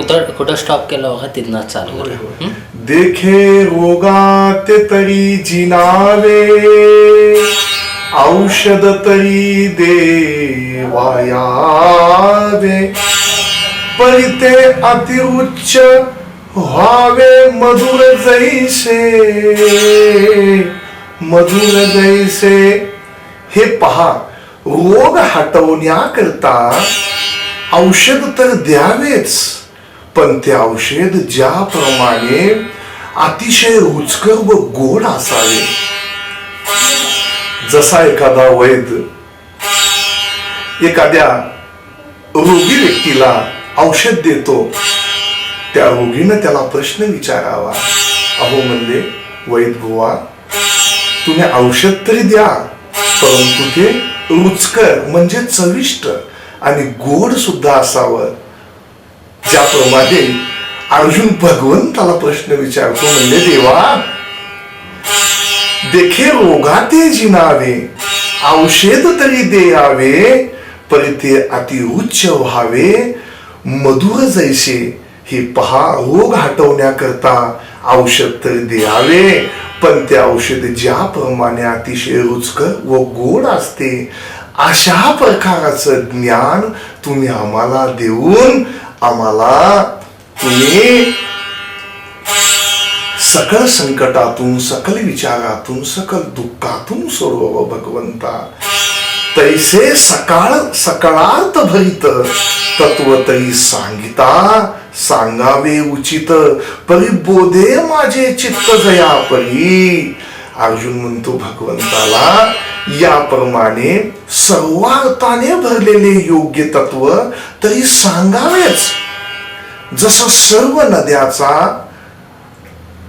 कुठं कुठं स्टॉप केलं बघा तिथनं चालू करूया. हं? देखे रोगात तरी जिनावे औषध तरी देवायावे परिते अतिउच्च व्हावे मधुर जैसे मधुर जैसे हे पहा रोग हटवण्याकरता औषध तर द्यावेच पण ते औषध ज्याप्रमाणे अतिशय रुचकर व गोड असावे. जसा एखादा वैद्य एखाद्या रोगी व्यक्तीला औषध देतो त्या रोगीनं त्याला प्रश्न विचारावा. अहो म्हणले वैद बुवा तुम्ही औषध तरी द्या परंतु ते रुचकर म्हणजे चविष्ट आणि गोड सुद्धा असावं. ज्याप्रमाणे अर्जुन भगवंताला प्रश्न विचारतो म्हणजे देवा देखे रोगाते जिनावे औषध तरी देयावे परी ते अति उच्च व्हावे. मधुर जैसे हे पहा रोग हटवण्याकरता औषध तरी द्यावे. पण ते औषध ज्याप्रमाणे अतिशय रुचकर व गोड असते अशा प्रकाराचं ज्ञान तुम्ही आम्हाला देऊन आम्हाला तुम्ही सकल संकटातून सकल विचारातून सकल दुःखातून सोडव भगवंता. तैसे सकाळ सकाळात भरित तत्व तरी सांगिता सांगावे उचित. परी बोधे माझे चित्त जया परी अर्जुन म्हणतो भगवंताला याप्रमाणे सर्वार्थाने भरलेले योग्य तत्व तरी सांगावेच. जसं सर्व नद्याचा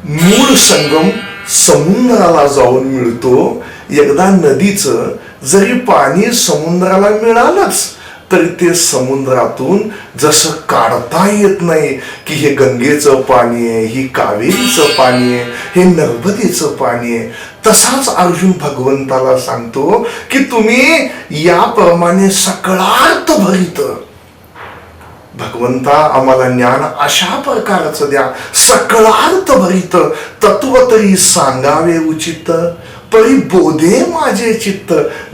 मूळ संगम समुद्राला जाऊन मिळतो एकदा नदीचं जरी पाणी समुद्राला मिळालंच तरी ते समुद्रातून जसं काढता येत नाही की हे गंगेचं पाणी आहे ही कावेरीचं पाणी आहे हे नर्मदेचं पाणी आहे तसाच अर्जुन भगवंताला सांगतो की तुम्ही याप्रमाणे सकळार्थ भरित. भगवंता आम्हाला ज्ञान अशा प्रकारचं द्या. सकळार्थ भरित. तत्व तरी सांगावे उचित. परी बोधे माझे चित्त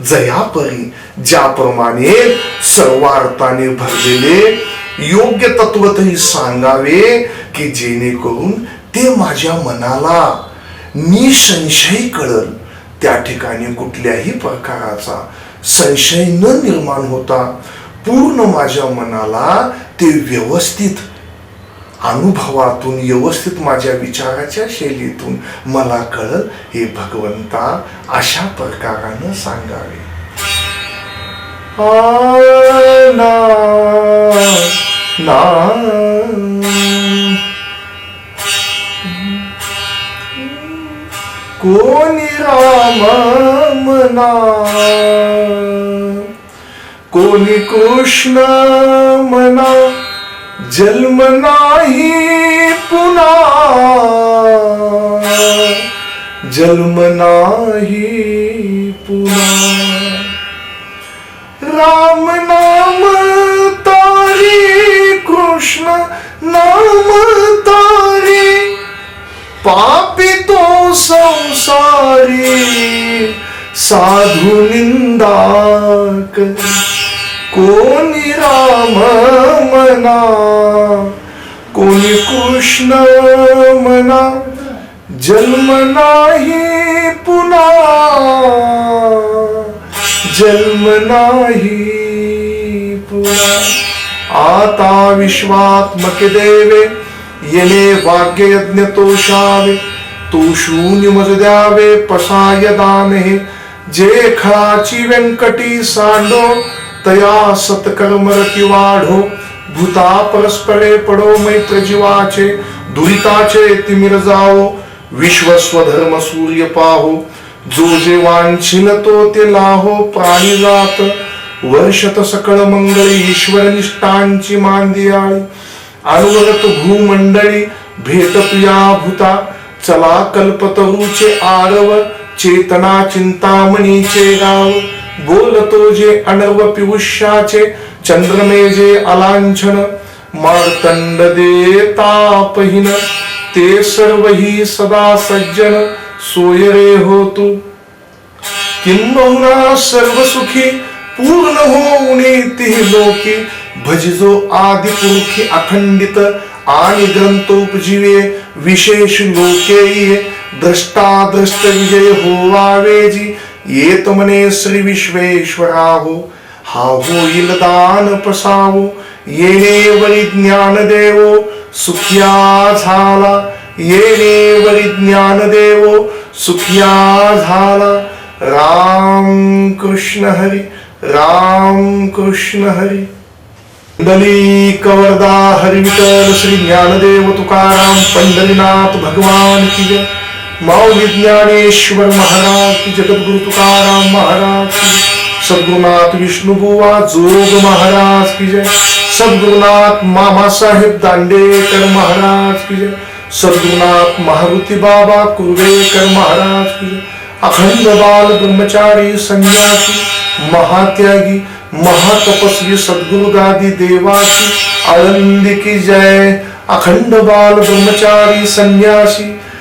जयापरी ज्याप्रमाणे सर्वार्थाने भरलेले योग्य तत्व तरी सांगावे की जेणेकरून ते माझ्या मनाला निसंशय कळल. त्या ठिकाणी कुठल्याही प्रकाराचा संशय न निर्माण होता. पूर्ण माझ्या मनाला ते व्यवस्थित अनुभवातून व्यवस्थित माझ्या विचाराच्या शैलीतून मला कळल हे भगवंता अशा प्रकारानं सांगावे. कोणी राम मना कोणी कृष्ण मना जन्म नाही पुन्हा. जन्म नाही पुन्हा. राम नाम तारी कृष्ण नाम तारी. पापी तो संसारी साधू निंदा करी. कोणी राम मना? कोणी कृष्ण मना? जन्म नाही पुन्हा. जन्म नाही पुन्हा. आता विश्वात्मके देवे येणे वाक्य यज्ञ तोषावे. तो शून्य मज द्यावे पसाय दान. हे जे खळाची व्यंकटी सांडो तया सत्कर्मरती वाढो. भूता परस्परे पडो मैत्र जीवाचे. दुरिताचे तिमिर जाओ विश्वस्वधर्म सूर्य पाहो. जो जे वांछिल तो ते लाहो प्राणी जात. वर्षत सकळ मंगळ ईश्वर निष्ठांची मांदियाळी अनुवरत भूमंडळी भेट प्रिया भूता. चला कल्पतरूचे आरव चेतना चिंतामणीचे गाव. बोलतो जे अणव पियुष्याचे चंद्रमे जे अलांछन मार्तंड देतापहीन ते सर्व ही सदा सज्जन सोयरे हो तू किंबहुना सर्व सुखी पूर्ण होऊने ती लोकी भजिजो आदि पुरुखी अखंडित आणि ग्रंथोपजीवे विशेष लोके ये द्रष्टा द्रष्ट विजय होवावेजी येत मने श्री विश्वेश्वराहो हा होईल दान पसावो येणे वरी ज्ञान देवो सुखिया झाला येणे वरी ज्ञान देवो सुखिया झाला। राम कृष्ण हरी राम कृष्ण हरी। दली कवरदा हरी श्री ज्ञानदेव तुकाराम पंढरीनाथ भगवान की जय। माऊली विज्ञानेश्वर महाराज। की जगद्गुरु तुकाराम महाराज. सद्गुरुनाथ विष्णुबुवा जोग महाराज की जय। सद्गुरुनाथ मामासाहेब दांडेकर महाराज की जय। सद्गुरुनाथ मारुती बाबा कुर्वेकर महाराज की जय। अखंड बाल ब्रह्मचारी संन्यासी, महात्यागी, महातपस्वी सद्गुरु गादी देवा की आळंदी की जय। अखंड बाल ब्रह्मचारी संन्यासी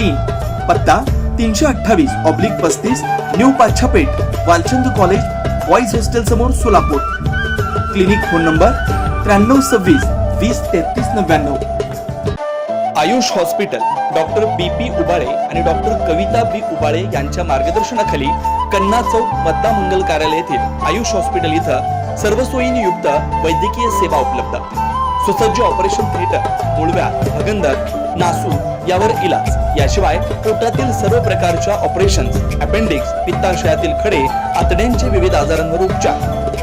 तीन पत्ता तीनशे अठ्ठावीस ऑब्लिक पस्तीस new Pachhapeth Walchand college boys hostel समोर सोलापूर. क्लिनिक फोन नंबर त्र्याण्णव सव्वीस वीस तेहतीस नव्याण्णव. Ayush hospital doctor B P Ubale आणि डॉक्टर कविता बी उबाळे यांच्या मार्गदर्शनाखाली कन्ना चौक मत्ता मंगल कार्यालय येथील आयुष हॉस्पिटल इथं सर्व सोयीने युक्त वैद्यकीय सेवा उपलब्ध. सुसज्ज ऑपरेशन थिएटर मुळव्या भगंदर नासू यावर इलाज. याशिवाय पोटातील सर्व प्रकारच्या ऑपरेशन अपेंडिक्स पित्ताशयातील खडे आतड्यांचे विविध आजारांवर उपचार.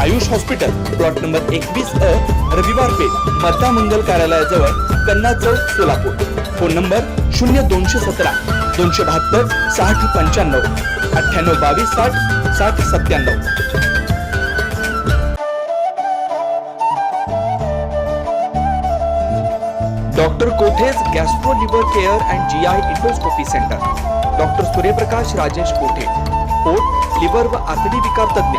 आयुष हॉस्पिटल प्लॉट नंबर एकवीस अ रविवार पेठ मत्ता मंगल कार्यालयाजवळ कन्ना चौक सोलापूर. फोन नंबर शून्य दोनशे सतरा दोनशे बहात्तर साठ पंच्याण्णव अठ्ठ्याण्णव बावीस साठ साठ सत्त्याण्णव. Doctor Kothe's gastro liver care and G I endoscopy centre. Doctor Suryaprakash Rajesh Kothe. पोट लिव्हर व आतडी विकार तज्ञ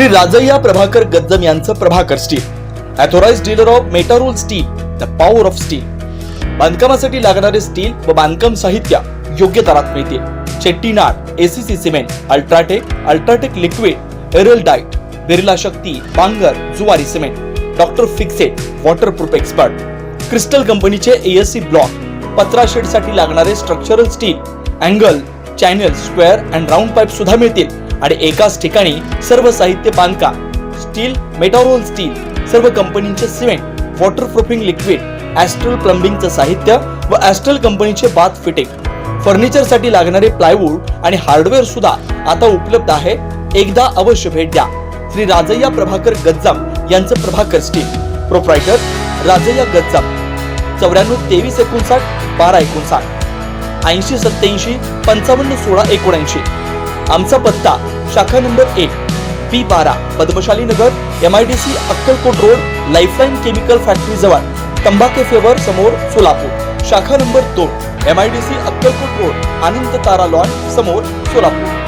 श्री राजय्या प्रभाकर गज्जम यांचं Prabhakar steel authorise dealer of Metarol steel the power of steel बांधकामासाठी लागणारे स्टील व बांधकाम साहित्य योग्य दरात मिळतील. Chettinad ACC cement UltraTech UltraTech liquid एरल diet Birla Shakti Bangur Zuari cement. Doctor fixit waterproof expert crystal कंपनीचे एएससी ब्लॉक पत्रा शेडसाठी लागणारे structural steel angle channel square and round pipe सुद्धा मिळतील. आणि एकाच ठिकाणी सर्व साहित्य बांधकाम स्टील मेटारोल स्टील सर्व कंपनीचे सिमेंट वॉटरप्रूफिंग लिक्विड ॲस्ट्रल प्लंबिंगचं साहित्य व ॲस्ट्रल कंपनीचे बाथ फिटिंग फर्निचरसाठी लागणारे प्लायवूड आणि हार्डवेअर सुद्धा आता उपलब्ध आहे. एकदा अवश्य भेट द्या. श्री राजय्या प्रभाकर गज्जाम यांचं प्रभाकर स्टील. प्रोप्रायटर राजय्या गज्जाम. चौऱ्याण्णव तेवीस एकोणसाठ बारा एकोणसाठ. ऐंशी सत्याऐंशी पंचावन्न सोळा एकोणऐंशी. आमचा पत्ता शाखा नंबर एक पी बारा Padmashali Nagar M I D C Akkalkot road lifeline chemical factory जवळ तंबाखे फेवर समोर सोलापूर. शाखा नंबर दोन M I D C Akkalkot road Anand Tara lawn समोर सोलापूर.